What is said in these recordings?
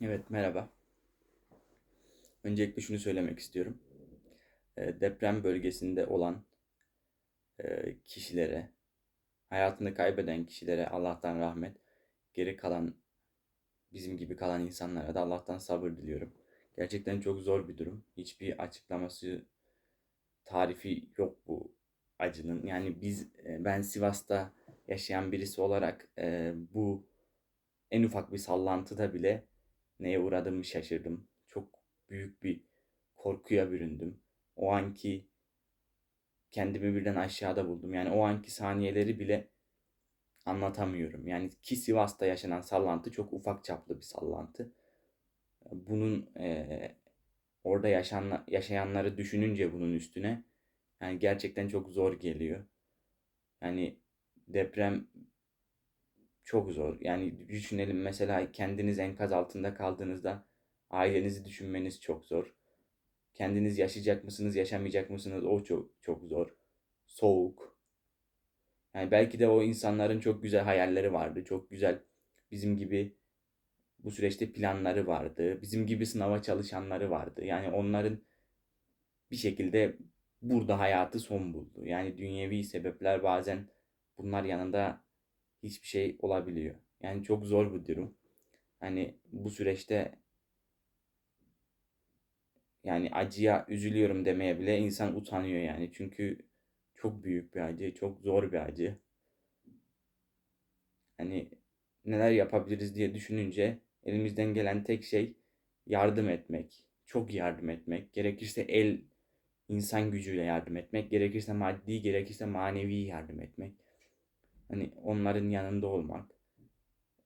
Evet, merhaba. Öncelikle şunu söylemek istiyorum. Eee, deprem bölgesinde olan eee, kişilere, hayatını kaybeden kişilere Allah'tan rahmet, geri kalan bizim gibi kalan insanlara da Allah'tan sabır diliyorum. Gerçekten çok zor bir durum. Hiçbir açıklaması, tarifi yok bu acının. Yani biz, eee, ben Sivas'ta yaşayan birisi olarak eee, bu en ufak bir sallantıda bile neye uğradığımı şaşırdım. Çok büyük bir korkuya büründüm. O anki kendimi birden aşağıda buldum. Yani o anki saniyeleri bile anlatamıyorum. Yani ki Sivas'ta yaşanan sallantı çok ufak çaplı bir sallantı. Bunun eee, orada yaşayan, yaşayanları düşününce bunun üstüne yani gerçekten çok zor geliyor. Yani deprem çok zor. Yani düşünelim mesela kendiniz enkaz altında kaldığınızda ailenizi düşünmeniz çok zor. Kendiniz yaşayacak mısınız, yaşamayacak mısınız o çok çok zor. Soğuk. Yani belki de o insanların çok güzel hayalleri vardı. Çok güzel bizim gibi bu süreçte planları vardı. Bizim gibi sınava çalışanları vardı. Yani onların bir şekilde burada hayatı son buldu. Yani dünyevi sebepler bazen bunlar yanında hiçbir şey olabiliyor. Yani çok zor bir durum. Hani bu süreçte yani acıya üzülüyorum demeye bile insan utanıyor yani. Çünkü çok büyük bir acı, çok zor bir acı. Hani neler yapabiliriz diye düşününce elimizden gelen tek şey yardım etmek. Çok yardım etmek. Gerekirse el insan gücüyle yardım etmek. Gerekirse maddi, gerekirse manevi yardım etmek. Hani onların yanında olmak.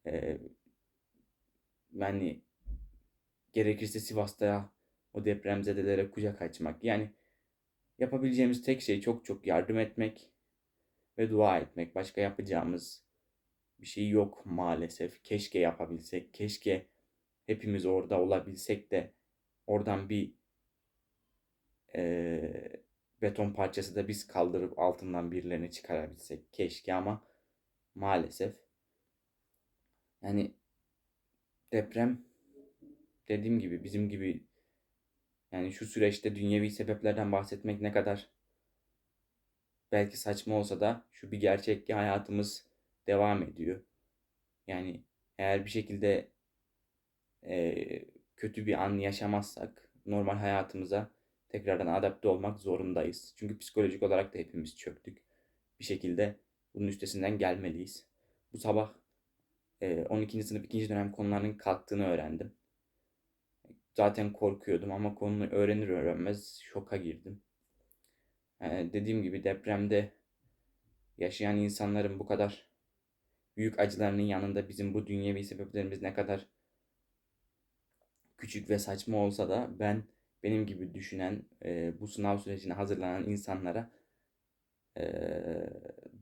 Ee, yani gerekirse Sivas'ta o depremzedelere kucak açmak. Yani yapabileceğimiz tek şey çok çok yardım etmek ve dua etmek. Başka yapacağımız bir şey yok maalesef. Keşke yapabilsek. Keşke hepimiz orada olabilsek de oradan bir e, beton parçası da biz kaldırıp altından birilerini çıkarabilsek. Keşke ama maalesef. Yani deprem dediğim gibi bizim gibi yani şu süreçte dünyevi sebeplerden bahsetmek ne kadar belki saçma olsa da şu bir gerçek ki hayatımız devam ediyor. Yani eğer bir şekilde e, kötü bir an yaşamazsak normal hayatımıza tekrardan adapte olmak zorundayız. Çünkü psikolojik olarak da hepimiz çöktük. Bir şekilde bunun üstesinden gelmeliyiz. Bu sabah e, 12. sınıf 2. dönem konularının kalktığını öğrendim. Zaten korkuyordum ama konuyu öğrenir öğrenmez şoka girdim. Yani dediğim gibi depremde yaşayan insanların bu kadar büyük acılarının yanında bizim bu dünyevi sebeplerimiz ne kadar küçük ve saçma olsa da ben benim gibi düşünen, e, bu sınav sürecine hazırlanan insanlara e,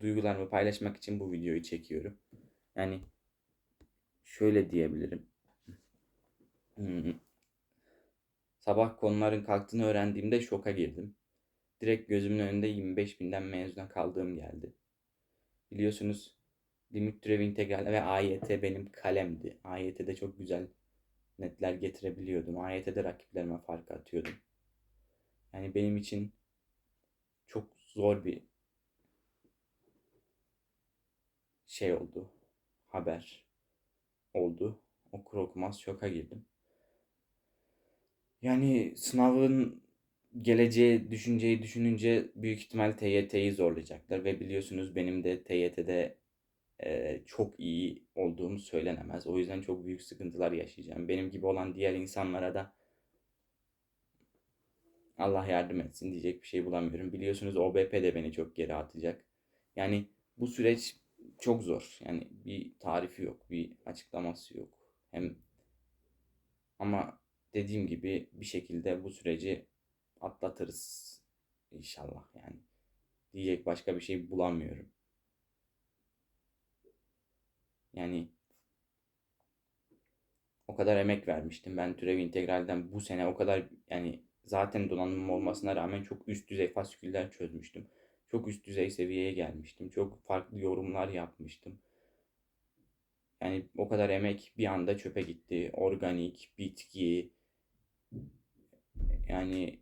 duygularımı paylaşmak için bu videoyu çekiyorum. Yani şöyle diyebilirim. Hmm. Sabah konuların kalktığını öğrendiğimde şoka girdim. Direkt gözümün önünde 25 binden mezuna kaldığım geldi. Biliyorsunuz limit türevi integral ve AYT benim kalemdi. AYT'de çok güzel netler getirebiliyordum. AYT'de rakiplerime fark atıyordum. Yani benim için çok zor bir şey oldu. Haber oldu. Okur okumaz şoka girdim. Yani sınavın geleceği düşünceyi düşününce büyük ihtimal TYT'yi zorlayacaklar ve biliyorsunuz benim de TYT'de e, çok iyi olduğum söylenemez. O yüzden çok büyük sıkıntılar yaşayacağım. Benim gibi olan diğer insanlara da Allah yardım etsin diyecek bir şey bulamıyorum. Biliyorsunuz OBP de beni çok geri atacak. Yani bu süreç çok zor. Yani bir tarifi yok, bir açıklaması yok. Hem ama dediğim gibi bir şekilde bu süreci atlatırız inşallah yani. Diyecek başka bir şey bulamıyorum. Yani o kadar emek vermiştim. Ben türev integralden bu sene o kadar yani zaten donanımım olmasına rağmen çok üst düzey fasiküller çözmüştüm. Çok üst düzey seviyeye gelmiştim. Çok farklı yorumlar yapmıştım. Yani o kadar emek bir anda çöpe gitti. Organik, bitki, yani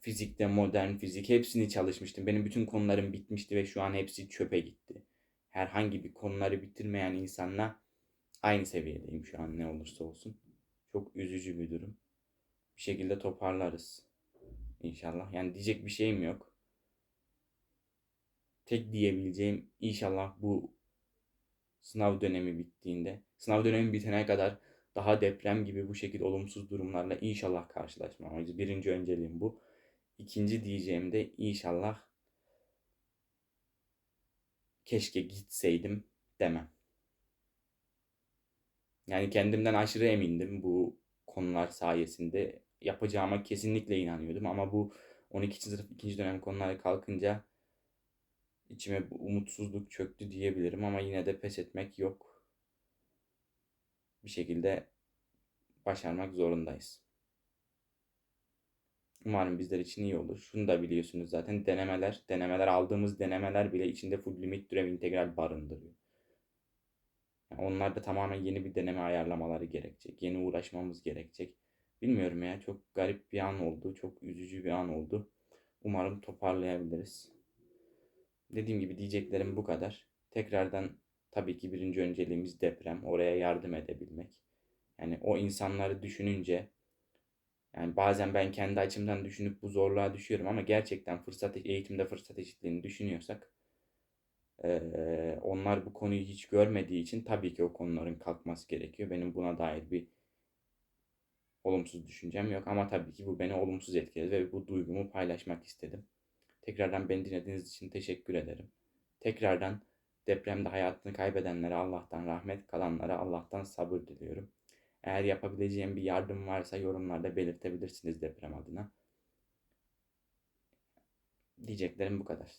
fizikte modern fizik hepsini çalışmıştım. Benim bütün konularım bitmişti ve şu an hepsi çöpe gitti. Herhangi bir konuları bitirmeyen insanla aynı seviyedeyim şu an ne olursa olsun. Çok üzücü bir durum. Bir şekilde toparlarız. İnşallah. Yani diyecek bir şeyim yok. Tek diyebileceğim inşallah bu sınav dönemi bittiğinde, sınav dönemi bitene kadar daha deprem gibi bu şekilde olumsuz durumlarla inşallah karşılaşmamayız. Birinci önceliğim bu. İkinci diyeceğim de inşallah keşke gitseydim demem. Yani kendimden aşırı emindim bu konular sayesinde. Yapacağıma kesinlikle inanıyordum ama bu 12. sınıf ikinci dönem konuları kalkınca içime bu umutsuzluk çöktü diyebilirim ama yine de pes etmek yok. Bir şekilde başarmak zorundayız. Umarım bizler için iyi olur. Şunu da biliyorsunuz zaten denemeler, denemeler aldığımız denemeler bile içinde full limit türev integral barındırıyor. Yani onlar da tamamen yeni bir deneme ayarlamaları gerekecek. Yeni uğraşmamız gerekecek. Bilmiyorum ya çok garip bir an oldu. Çok üzücü bir an oldu. Umarım toparlayabiliriz. Dediğim gibi diyeceklerim bu kadar. Tekrardan tabii ki birinci önceliğimiz deprem. Oraya yardım edebilmek. Yani o insanları düşününce yani bazen ben kendi açımdan düşünüp bu zorluğa düşüyorum ama gerçekten fırsat eğitimde fırsat eşitliğini düşünüyorsak onlar bu konuyu hiç görmediği için tabii ki o konuların kalkması gerekiyor. Benim buna dair bir olumsuz düşüncem yok ama tabii ki bu beni olumsuz etkiledi ve bu duygumu paylaşmak istedim. Tekrardan beni dinlediğiniz için teşekkür ederim. Tekrardan depremde hayatını kaybedenlere Allah'tan rahmet, kalanlara Allah'tan sabır diliyorum. Eğer yapabileceğim bir yardım varsa yorumlarda belirtebilirsiniz deprem adına. Diyeceklerim bu kadar.